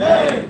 భారత్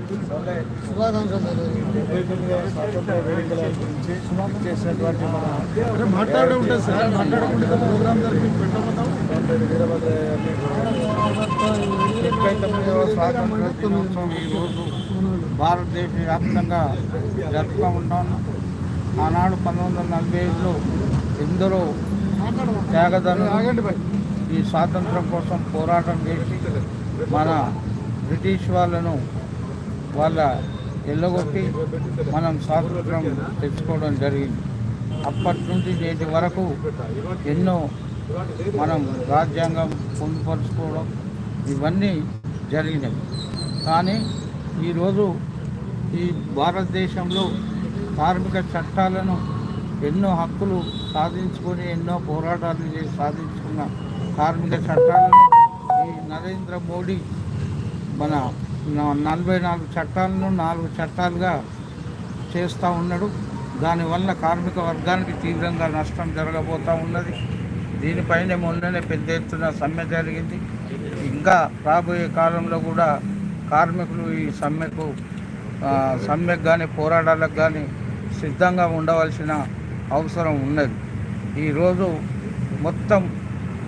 మాట్లాడండి అన్న live live నడుస్తుంది మాట్లాడు మాట్లాడే ఉంటుంది సార్ మాట్లాడకుండా ప్రోగ్రామ్ జరిపి పెట్టబోతాం తొమ్మిదవ స్వాతంత్ర దినోత్సవం ఈరోజు భారతదేశ వ్యాప్తంగా జరుపుకుంటాను ఆనాడు పంతొమ్మిది వందల నలభై ఐదులో ఎందరో త్యాగదను ఈ స్వాతంత్రం కోసం పోరాటం చేసి మన బ్రిటిష్ వాళ్ళను వాళ్ళ ఎల్లగొట్టి మనం స్వాతంత్రం తెచ్చుకోవడం జరిగింది. అప్పటి నుండి నేటి వరకు ఎన్నో మనం రాజ్యాంగం పొందుపరుచుకోవడం ఇవన్నీ జరిగినాయి. కానీ ఈరోజు ఈ భారతదేశంలో కార్మిక చట్టాలను ఎన్నో హక్కులు సాధించుకొని ఎన్నో పోరాటాలు చేసి సాధించుకున్న కార్మిక చట్టాలను ఈ నరేంద్ర మోడీ మన నలభై నాలుగు చట్టాలను నాలుగు చట్టాలుగా చేస్తూ ఉన్నాడు. దానివల్ల కార్మిక వర్గానికి తీవ్రంగా నష్టం జరగబోతూ ఉన్నది. దీనిపైన మొన్ననే పెద్ద ఎత్తున సమ్మె జరిగింది. ఇంకా రాబోయే కాలంలో కూడా కార్మికులు ఈ సమ్మెకు సమ్మెకు కానీ పోరాటాలకు కానీ సిద్ధంగా ఉండవలసిన అవసరం ఉన్నది. ఈరోజు మొత్తం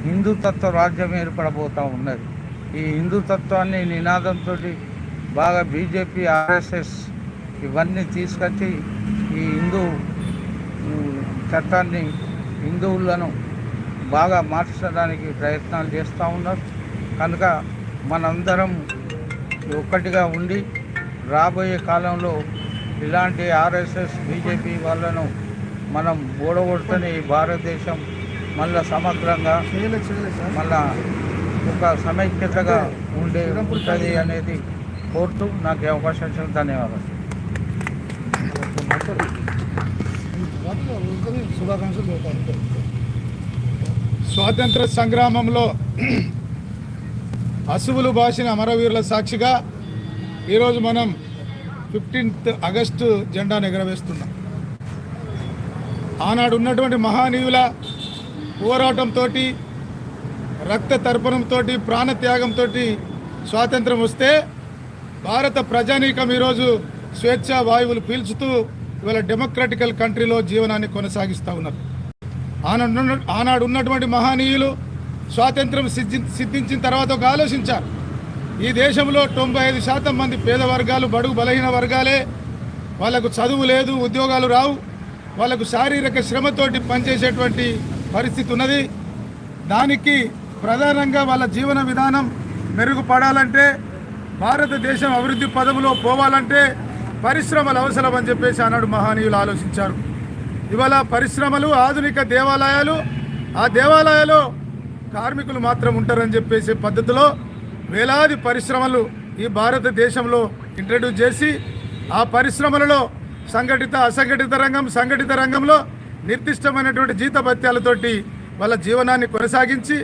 హిందుతత్వ రాజ్యం ఏర్పడబోతూ ఉన్నది. ఈ హిందుతత్వాన్ని నినాదంతో బాగా బీజేపీ ఆర్ఎస్ఎస్ ఇవన్నీ తీసుకొచ్చి ఈ హిందూ చట్టాన్ని హిందువులను బాగా మార్చడానికి ప్రయత్నాలు చేస్తూ ఉన్నారు. కనుక మనందరం ఒక్కటిగా ఉండి రాబోయే కాలంలో ఇలాంటి ఆర్ఎస్ఎస్ బీజేపీ వాళ్ళను మనం ఓడగొడుతూనే ఈ భారతదేశం మళ్ళా సమగ్రంగా మళ్ళా ఒక సమైక్యతగా ఉండే ఉంటుంది అనేది కోరుతూ నాకు అవకాశం ఇచ్చిన ధన్యవాదాలు. స్వాతంత్ర సంగ్రామంలో అసువులు భాషిన అమరవీరుల సాక్షిగా ఈరోజు మనం ఫిఫ్టీన్త్ ఆగస్టు జెండాను ఎగరవేస్తున్నాం. ఆనాడు ఉన్నటువంటి మహానీయుల పోరాటంతో రక్త తర్పణంతో ప్రాణత్యాగంతో స్వాతంత్రం వస్తే భారత ప్రజానీకం ఈరోజు స్వేచ్ఛా వాయువులు పీల్చుతూ ఇవాళ డెమోక్రటికల్ కంట్రీలో జీవనాన్ని కొనసాగిస్తూ ఉన్నారు. ఆనాడు ఆనాడు ఉన్నటువంటి మహనీయులు స్వాతంత్రం సిద్ధి సిద్ధించిన తర్వాత ఒక ఆలోచించారు. ఈ దేశంలో తొంభై ఐదు శాతం మంది పేద వర్గాలు బడుగు బలహీన వర్గాలే. వాళ్ళకు చదువు లేదు ఉద్యోగాలు రావు. వాళ్ళకు శారీరక శ్రమతోటి పనిచేసేటువంటి పరిస్థితి ఉన్నది. దానికి ప్రధానంగా వాళ్ళ జీవన విధానం మెరుగుపడాలంటే భారతదేశం అభివృద్ధి పదవిలో పోవాలంటే పరిశ్రమలు అవసరం అని చెప్పేసి ఆనాడు మహనీయులు ఆలోచించారు. ఇవాళ పరిశ్రమలు ఆధునిక దేవాలయాలు ఆ దేవాలయాలు కార్మికులు మాత్రం ఉంటారని చెప్పేసి పద్ధతిలో వేలాది పరిశ్రమలు ఈ భారతదేశంలో ఇంట్రడ్యూస్ చేసి ఆ పరిశ్రమలలో సంఘటిత అసంఘటిత రంగం సంఘటిత రంగంలో నిర్దిష్టమైనటువంటి జీతభత్యాలతోటి వాళ్ళ జీవనాన్ని కొనసాగించి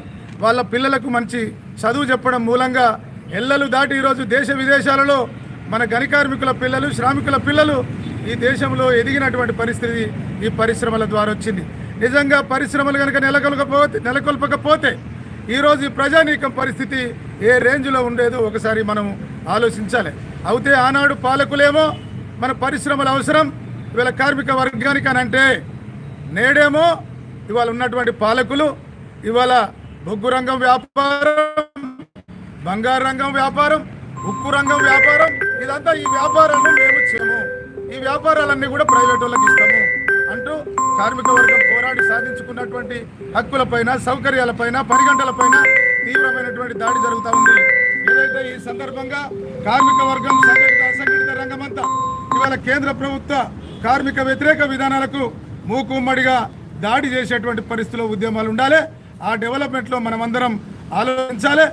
వాళ్ళ పిల్లలకు మంచి చదువు చెప్పడం మూలంగా ఎల్లలు దాటి ఈరోజు దేశ విదేశాలలో మన గనికార్మికుల పిల్లలు శ్రామికుల పిల్లలు ఈ దేశంలో ఎదిగినటువంటి పరిస్థితి ఈ పరిశ్రమల ద్వారా వచ్చింది. నిజంగా పరిశ్రమలు కనుక నెలకొల్పకపోతే నెలకొల్పకపోతే ఈరోజు ఈ ప్రజానీకం పరిస్థితి ఏ రేంజ్లో ఉండేదో ఒకసారి మనం ఆలోచించాలి. అయితే ఆనాడు పాలకులేమో మన పరిశ్రమల అవసరం ఇవాళ కార్మిక వర్గానికి అని అంటే నేడేమో ఇవాళ ఉన్నటువంటి పాలకులు ఇవాళ బొగ్గు రంగం వ్యాపారం బంగారు రంగం వ్యాపారం ఉక్కు రంగం వ్యాపారం ఇదంతా ఈ వ్యాపారాన్ని మేము చేయము. ఈ వ్యాపారాలన్నీ కూడా ప్రైవేట్ వాళ్ళకి ఇస్తాము అంటూ కార్మిక వర్గం పోరాడి సాధించుకున్నటువంటి హక్కులపైన సౌకర్యాలపైన పరిగంటలపైన తీవ్రమైనటువంటి దాడి జరుగుతూ ఉంది. ఏదైతే ఈ సందర్భంగా కార్మిక వర్గం సంఘటిత అసంఘటిత రంగమంతా ఇవాళ కేంద్ర ప్రభుత్వ కార్మిక వ్యతిరేక విధానాలకు మూకుమ్మడిగా దాడి చేసేటువంటి పరిస్థితుల్లో ఉద్యమాలు ఉండాలి. ఆ డెవలప్మెంట్లో మనమందరం ఆలోచించాలి.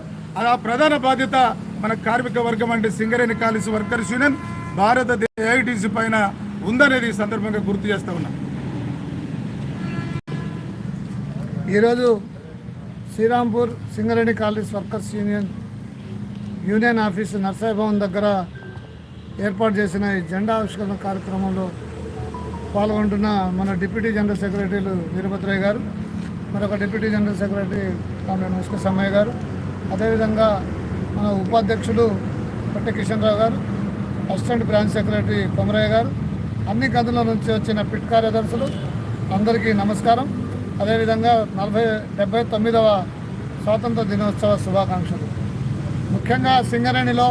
ఆ ప్రధాన బాధ్యత మన కార్మిక వర్గం అంటే సింగరేణి కాలేజ్ వర్కర్స్ యూనియన్. భారతదేశ ఏఐటీసీ పైన ఉందనేది ఈ సందర్భంగా గుర్తు చేస్తా ఉన్నాం. ఈరోజు Srirampur Singareni college workers union union office Narsai Bhavan దగ్గర ఏర్పాటు చేసిన ఈ జెండా ఆవిష్కరణ కార్యక్రమంలో పాల్గొంటున్న మన డిప్యూటీ జనరల్ సెక్రటరీలు వీరభద్రయ్య గారు మరొక deputy general secretary comrade Muska Sammaiah garu. అదేవిధంగా మన ఉపాధ్యక్షులు పట్టె కిషన్ రావు గారు అసిస్టెంట్ బ్రాంచ్ సెక్రటరీ కొమరయ్య గారు. అన్ని గదుల నుంచి వచ్చిన పిట్ కార్యదర్శులు అందరికీ నమస్కారం. అదేవిధంగా నలభై డెబ్బై తొమ్మిదవ స్వాతంత్ర దినోత్సవ శుభాకాంక్షలు. ముఖ్యంగా సింగరేణిలో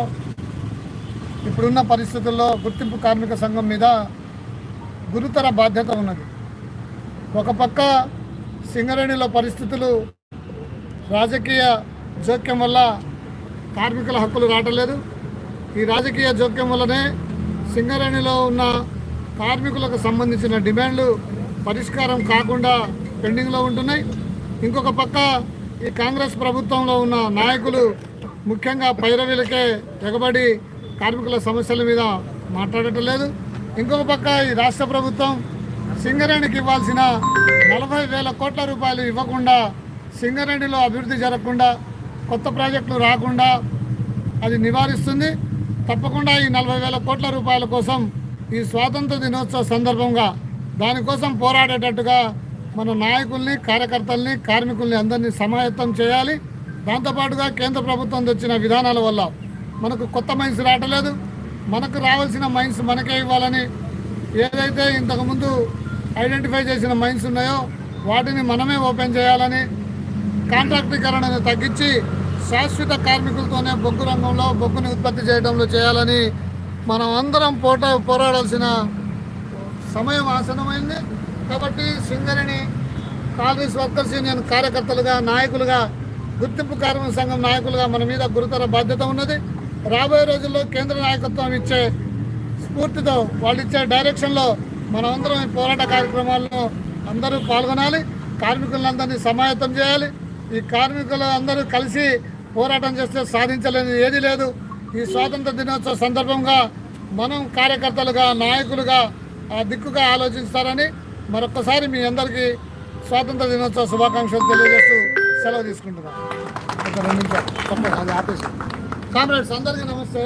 ఇప్పుడున్న పరిస్థితుల్లో గుర్తింపు కార్మిక సంఘం మీద గురుతర బాధ్యత ఉన్నది. ఒక పక్క సింగరేణిలో పరిస్థితులు రాజకీయ జోక్యం వల్ల కార్మికుల హక్కులు రావటలేదు. ఈ రాజకీయ జోక్యం వల్లనే సింగరేణిలో ఉన్న కార్మికులకు సంబంధించిన డిమాండ్లు పరిష్కారం కాకుండా పెండింగ్లో ఉంటున్నాయి. ఇంకొక పక్క ఈ కాంగ్రెస్ ప్రభుత్వంలో ఉన్న నాయకులు ముఖ్యంగా పైరవీలకే ఎగబడి కార్మికుల సమస్యల మీద మాట్లాడటం లేదు. ఇంకొక పక్క ఈ రాష్ట్ర ప్రభుత్వం సింగరేణికి ఇవ్వాల్సిన నలభై వేల కోట్ల రూపాయలు ఇవ్వకుండా సింగరేణిలో అభివృద్ధి జరగకుండా కొత్త ప్రాజెక్టులు రాకుండా అది నివారిస్తుంది. తప్పకుండా ఈ నలభై వేల కోట్ల రూపాయల కోసం ఈ స్వాతంత్ర దినోత్సవ సందర్భంగా దానికోసం పోరాడేటట్టుగా మన నాయకుల్ని కార్యకర్తల్ని కార్మికుల్ని అందరినీ సమాయత్తం చేయాలి. దాంతోపాటుగా కేంద్ర ప్రభుత్వం తెచ్చిన విధానాల వల్ల మనకు కొత్త మైన్స్ రావట్లేదు మనకు రావాల్సిన మైన్స్ మనకే ఇవ్వాలని ఏదైతే ఇంతకుముందు ఐడెంటిఫై చేసిన మైన్స్ ఉన్నాయో వాటిని మనమే ఓపెన్ చేయాలని కాంట్రాక్టీకరణను తగ్గించి శాశ్వత కార్మికులతోనే బొగ్గు రంగంలో బొగ్గుని ఉత్పత్తి చేయడంలో చేయాలని మనం అందరం పోట పోరాడాల్సిన సమయం ఆసనమైంది కాబట్టి సింగరేణి కాంగ్రెస్ వర్కర్స్ యూనియన్ కార్యకర్తలుగా నాయకులుగా గుర్తింపు కార్మిక సంఘం నాయకులుగా మన మీద గురుతర బాధ్యత ఉన్నది. రాబోయే రోజుల్లో కేంద్ర నాయకత్వం ఇచ్చే స్ఫూర్తితో వాళ్ళు ఇచ్చే డైరెక్షన్లో మనమందరం ఈ పోరాట కార్యక్రమాల్లో అందరూ పాల్గొనాలి. కార్మికులందరినీ సమాయత్తం చేయాలి. ఈ కార్మికులు అందరూ కలిసి పోరాటం చేస్తే సాధించలేని ఏది లేదు. ఈ స్వాతంత్ర దినోత్సవ సందర్భంగా మనం కార్యకర్తలుగా నాయకులుగా ఆ దిక్కుగా ఆలోచిస్తారని మరొకసారి మీ అందరికీ స్వాతంత్ర దినోత్సవ శుభాకాంక్షలు తెలియజేస్తూ సెలవు తీసుకుంటున్నాను ఒక రెండు నిమిషాలు తప్పదు అది ఆపేసి. కామ్రేడ్స్ అందరికీ నమస్తే.